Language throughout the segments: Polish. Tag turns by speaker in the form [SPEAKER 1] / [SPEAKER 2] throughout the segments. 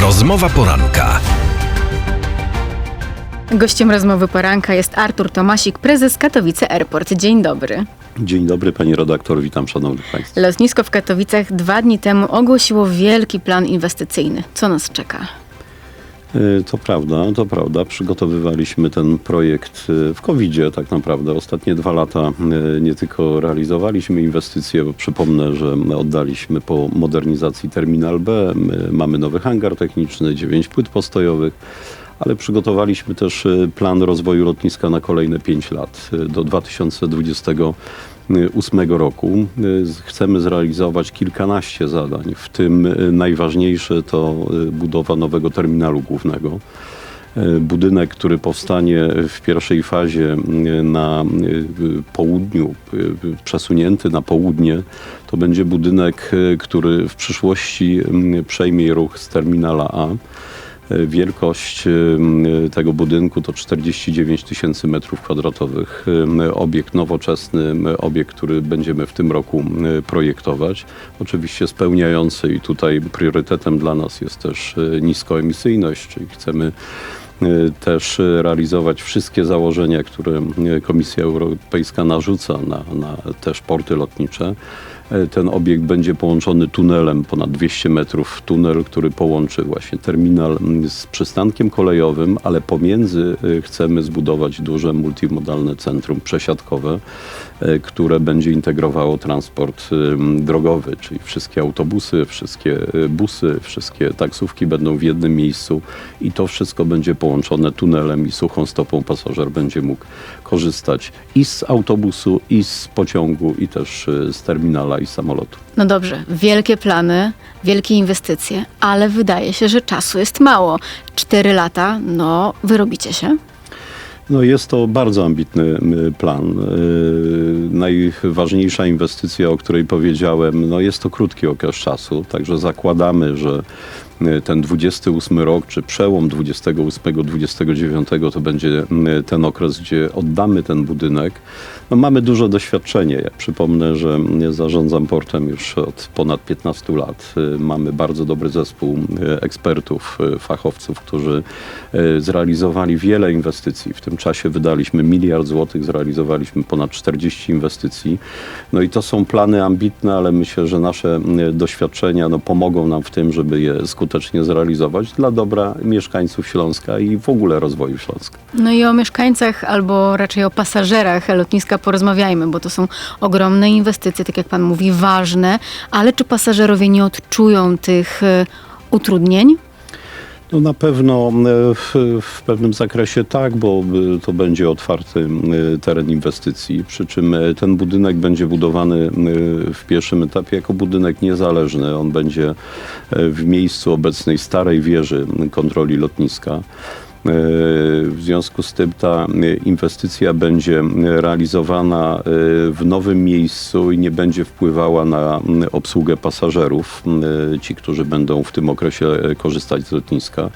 [SPEAKER 1] Rozmowa poranka.
[SPEAKER 2] Gościem rozmowy poranka jest Artur Tomasik, prezes Katowice Airport. Dzień dobry.
[SPEAKER 3] Dzień dobry pani redaktor, witam szanownych państwa.
[SPEAKER 2] Lotnisko w Katowicach dwa dni temu ogłosiło wielki plan inwestycyjny. Co nas czeka?
[SPEAKER 3] Y, to prawda, to prawda. Przygotowywaliśmy ten projekt y, w covid tak naprawdę. Ostatnie dwa lata y, nie tylko realizowaliśmy inwestycje, bo przypomnę, że oddaliśmy po modernizacji Terminal B, mamy nowy hangar techniczny, dziewięć płyt postojowych, ale przygotowaliśmy też plan rozwoju lotniska na kolejne pięć lat do 2020 2008 roku. Y, chcemy zrealizować kilkanaście zadań, w tym y, najważniejsze to y, budowa nowego terminalu głównego. Budynek, który powstanie w pierwszej fazie na południu, przesunięty na południe, to będzie budynek, który w przyszłości przejmie ruch z terminala A. Wielkość y, y, tego budynku to 49 tysięcy metrów kwadratowych. Y, Obiekt nowoczesny, obiekt, który będziemy w tym roku projektować. Oczywiście spełniający i tutaj priorytetem dla nas jest też niskoemisyjność, czyli chcemy też realizować wszystkie założenia, które Komisja Europejska narzuca na, na też porty lotnicze. E, Ten obiekt będzie połączony tunelem ponad 200 metrów. Tunel, który połączy właśnie terminal z przystankiem kolejowym, ale pomiędzy y, chcemy zbudować duże multimodalne centrum przesiadkowe, e, które będzie integrowało transport drogowy, czyli wszystkie autobusy, wszystkie busy, wszystkie taksówki będą w jednym miejscu i to wszystko będzie połączone tunelem i suchą stopą pasażer będzie mógł korzystać i z autobusu, i z pociągu, i też z terminala i samolotu.
[SPEAKER 2] No dobrze, wielkie plany, wielkie inwestycje, ale wydaje się, że czasu jest mało. Cztery lata, no wyrobicie się.
[SPEAKER 3] No jest to bardzo ambitny plan. Y, Najważniejsza inwestycja, o której powiedziałem, no jest to krótki okres czasu, także zakładamy, że ten 28 rok, czy przełom 28-29 to będzie y, ten okres, gdzie oddamy ten budynek. No mamy duże doświadczenie. Ja przypomnę, że y, zarządzam portem już od ponad 15 lat. Y, Mamy bardzo dobry zespół y, ekspertów, y, fachowców, którzy y, zrealizowali wiele inwestycji. W tym czasie wydaliśmy miliard złotych, zrealizowaliśmy ponad 40 inwestycji. No i to są plany ambitne, ale myślę, że nasze y, doświadczenia no, pomogą nam w tym, żeby je skutecznie zrealizować dla dobra mieszkańców Śląska i w ogóle rozwoju Śląska.
[SPEAKER 2] No i o mieszkańcach, albo raczej o pasażerach lotniska porozmawiajmy, bo to są ogromne inwestycje, tak jak pan mówi, ważne, ale czy pasażerowie nie odczują tych e, utrudnień?
[SPEAKER 3] No na pewno e, w, w pewnym zakresie tak, bo e, to będzie otwarty e, teren inwestycji, przy czym ten budynek będzie budowany w pierwszym etapie jako budynek niezależny. On będzie w miejscu obecnej starej wieży kontroli lotniska. E, W związku z tym ta e, inwestycja będzie realizowana e, w nowym miejscu i nie będzie wpływała na obsługę pasażerów, m, ci, którzy będą w tym okresie e, korzystać z lotniska.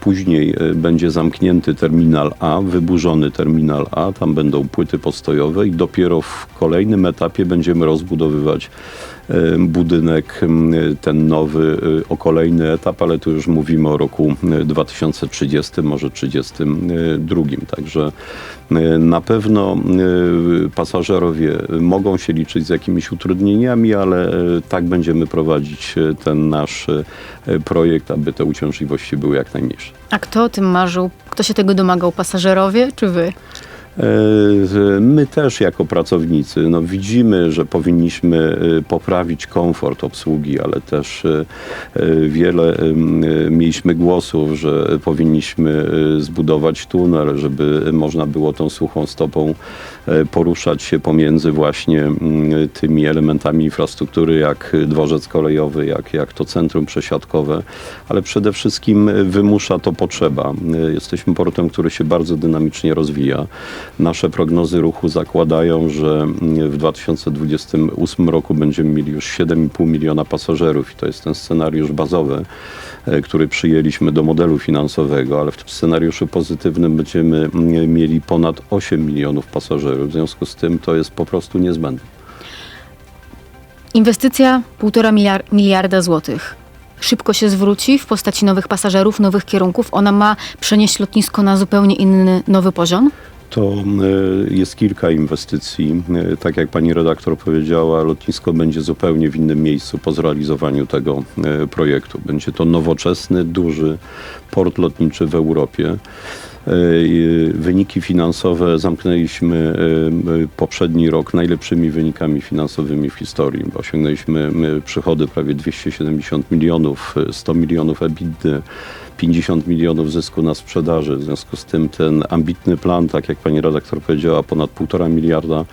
[SPEAKER 3] Później e, będzie zamknięty terminal A, wyburzony terminal A, tam będą płyty postojowe i dopiero w kolejnym etapie będziemy rozbudowywać e, budynek, ten nowy, e, o kolejny etap, ale tu już mówimy o roku e, 2030, może 32. Także na pewno e, pasażerowie mogą się liczyć z jakimiś utrudnieniami, ale e, tak będziemy prowadzić ten nasz projekt, aby te uciążliwości były jak najmniejsze.
[SPEAKER 2] A kto o tym marzył? Kto się tego domagał? Pasażerowie czy wy?
[SPEAKER 3] E, My też jako pracownicy no, widzimy, że powinniśmy e, poprawić komfort obsługi, ale też e, wiele mieliśmy głosów, że powinniśmy zbudować tunel, żeby można było tą suchą stopą poruszać się pomiędzy właśnie tymi elementami infrastruktury, jak dworzec kolejowy, jak, jak to centrum przesiadkowe, ale przede wszystkim wymusza to potrzeba. Jesteśmy portem, który się bardzo dynamicznie rozwija. Nasze prognozy ruchu zakładają, że w 2028 roku będziemy mieli już 7,5 miliona pasażerów i to jest ten scenariusz bazowy, e, który przyjęliśmy do modelu finansowego, ale w tym scenariuszu pozytywnym będziemy mieli ponad 8 milionów pasażerów. W związku z tym to jest po prostu niezbędne.
[SPEAKER 2] Inwestycja 1,5 miliar- miliarda złotych. szybko się zwróci w postaci nowych pasażerów, nowych kierunków? Ona ma przenieść lotnisko na zupełnie inny, nowy poziom?
[SPEAKER 3] To e, jest kilka inwestycji. E, Tak jak pani redaktor powiedziała, lotnisko będzie zupełnie w innym miejscu po zrealizowaniu tego e, projektu. Będzie to nowoczesny, duży port lotniczy w Europie. Wyniki finansowe zamknęliśmy e, poprzedni rok najlepszymi wynikami finansowymi w historii. Osiągnęliśmy e, przychody prawie 270 milionów, e, 100 milionów EBITDA, 50 milionów zysku na sprzedaży. W związku z tym ten ambitny plan, tak jak pani redaktor powiedziała, ponad 1,5 miliarda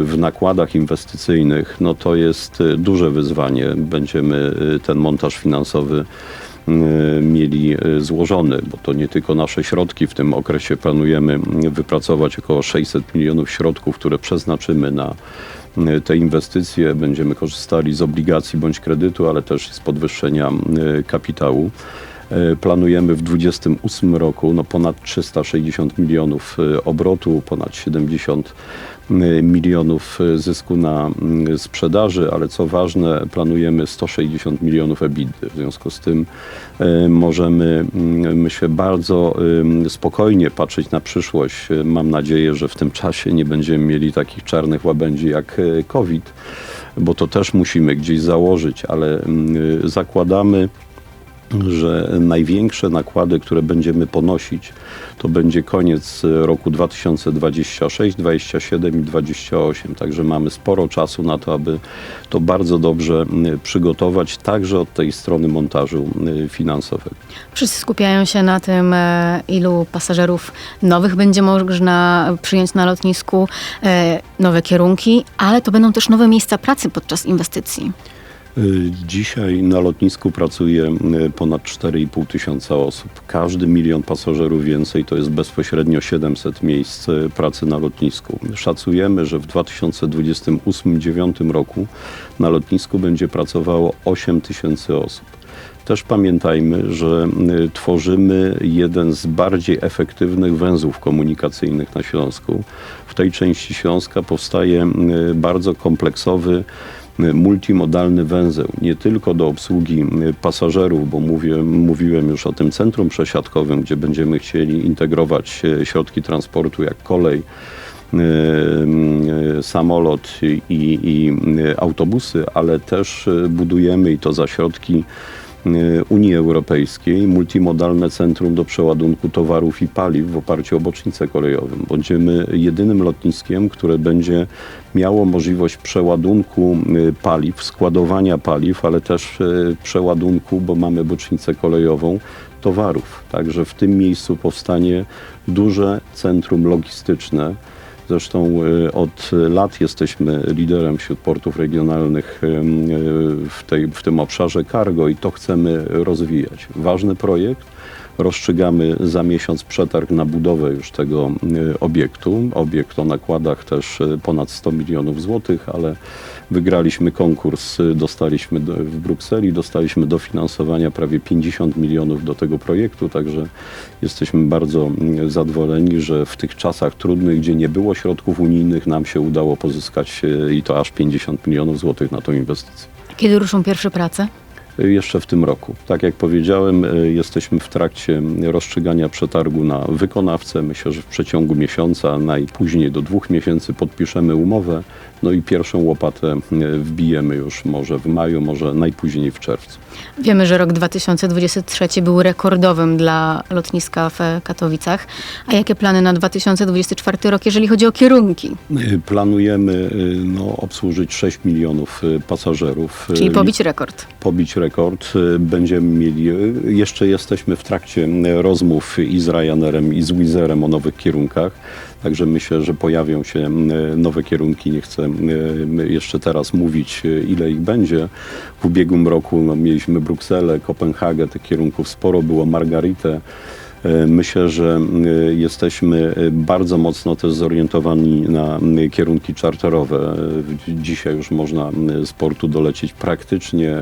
[SPEAKER 3] w nakładach inwestycyjnych, no to jest duże wyzwanie. Będziemy ten montaż finansowy mieli e, złożony, bo to nie tylko nasze środki. W tym okresie planujemy mm, wypracować około 600 milionów środków, które przeznaczymy na te inwestycje. Będziemy korzystali z obligacji bądź kredytu, ale też z podwyższenia kapitału. Planujemy w 2028 roku no ponad 360 milionów obrotu, ponad 70 e, milionów e, zysku na mm, sprzedaży, ale co ważne, planujemy 160 milionów EBITDA. W związku z tym e, możemy, mm, myślę, bardzo spokojnie patrzeć na przyszłość. E, Mam nadzieję, że w tym czasie nie będziemy mieli takich czarnych łabędzi jak COVID, bo to też musimy gdzieś założyć, ale mm, zakładamy, że największe nakłady, które będziemy ponosić, to będzie koniec e, roku 2026, 27 i 28. Także mamy sporo czasu na to, aby to bardzo dobrze przygotować, także od tej strony montażu finansowego.
[SPEAKER 2] Wszyscy skupiają się na tym, e, ilu pasażerów nowych będzie można przyjąć na lotnisku, e, nowe kierunki, ale to będą też nowe miejsca pracy podczas inwestycji.
[SPEAKER 3] Y, Dzisiaj na lotnisku pracuje y, ponad 4,5 tysiąca osób. Każdy milion pasażerów więcej to jest bezpośrednio 700 miejsc y, pracy na lotnisku. Szacujemy, że w 2028-2029 roku na lotnisku będzie pracowało 8 tysięcy osób. Też pamiętajmy, że tworzymy jeden z bardziej efektywnych węzłów komunikacyjnych na Śląsku. W tej części Śląska powstaje bardzo kompleksowy multimodalny węzeł, nie tylko do obsługi y, pasażerów, bo mówię, mówiłem już o tym centrum przesiadkowym, gdzie będziemy chcieli integrować y, środki transportu jak kolej, y, y, samolot i, i y, autobusy, ale też y, budujemy i to za środki y, Unii Europejskiej multimodalne centrum do przeładunku towarów i paliw w oparciu o bocznicę kolejową. Będziemy jedynym lotniskiem, które będzie miało możliwość przeładunku y, paliw, składowania paliw, ale też y, przeładunku, bo mamy bocznicę kolejową, towarów. Także w tym miejscu powstanie duże centrum logistyczne. Zresztą y, od lat jesteśmy liderem wśród portów regionalnych y, y, w, tej, w tym obszarze cargo i to chcemy rozwijać. Ważny projekt. Rozstrzygamy za miesiąc przetarg na budowę już tego obiektu. Obiekt o nakładach też ponad 100 milionów złotych, ale wygraliśmy konkurs, dostaliśmy do, w Brukseli, dostaliśmy dofinansowania prawie 50 milionów do tego projektu, także jesteśmy bardzo zadowoleni, że w tych czasach trudnych, gdzie nie było środków unijnych, nam się udało pozyskać y, i to aż 50 milionów złotych na tą inwestycję.
[SPEAKER 2] Kiedy ruszą pierwsze prace?
[SPEAKER 3] Jeszcze w tym roku. Tak jak powiedziałem, y, jesteśmy w trakcie rozstrzygania przetargu na wykonawcę. Myślę, że w przeciągu miesiąca, najpóźniej do dwóch miesięcy podpiszemy umowę. No i pierwszą łopatę y, wbijemy już może w maju, może najpóźniej w czerwcu.
[SPEAKER 2] Wiemy, że rok 2023 był rekordowym dla lotniska w Katowicach. A jakie plany na 2024 rok, jeżeli chodzi o kierunki?
[SPEAKER 3] Y, Planujemy y, no, obsłużyć 6 milionów pasażerów.
[SPEAKER 2] Czyli pobić rekord.
[SPEAKER 3] pobić rekord. Będziemy mieli, jeszcze jesteśmy w trakcie rozmów i z Ryanerem i z Wizerem o nowych kierunkach. Także myślę, że pojawią się nowe kierunki. Nie chcę jeszcze teraz mówić, y, ile ich będzie. W ubiegłym roku no, mieliśmy Brukselę, Kopenhagę, tych kierunków sporo było, Margaritę. E, Myślę, że y, jesteśmy y, bardzo mocno też zorientowani na kierunki czarterowe. Dzisiaj już można z portu dolecieć praktycznie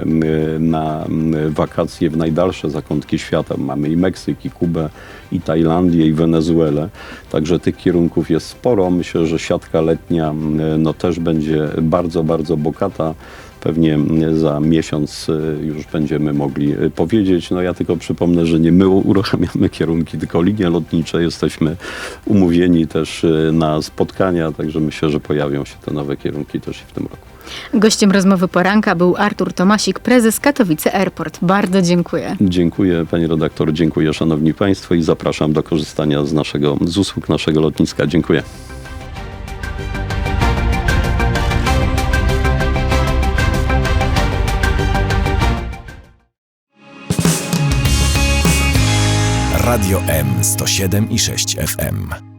[SPEAKER 3] na wakacje w najdalsze zakątki świata. Mamy i Meksyk, i Kubę, i Tajlandię, i Wenezuelę. Także tych kierunków jest sporo. Myślę, że siatka letnia no, też będzie bardzo, bardzo bogata. Pewnie za miesiąc y, już będziemy mogli y, powiedzieć. No ja tylko przypomnę, że nie my uruchamiamy kierunki, tylko linie lotnicze. Jesteśmy umówieni też y, na spotkania, także myślę, że pojawią się te nowe kierunki też i w tym roku.
[SPEAKER 2] Gościem rozmowy poranka był Artur Tomasik, prezes Katowice Airport. Bardzo dziękuję.
[SPEAKER 3] Dziękuję pani redaktor, dziękuję szanowni państwo i zapraszam do korzystania z naszego z usług naszego lotniska. Dziękuję.
[SPEAKER 1] Radio M 107 i 6 FM.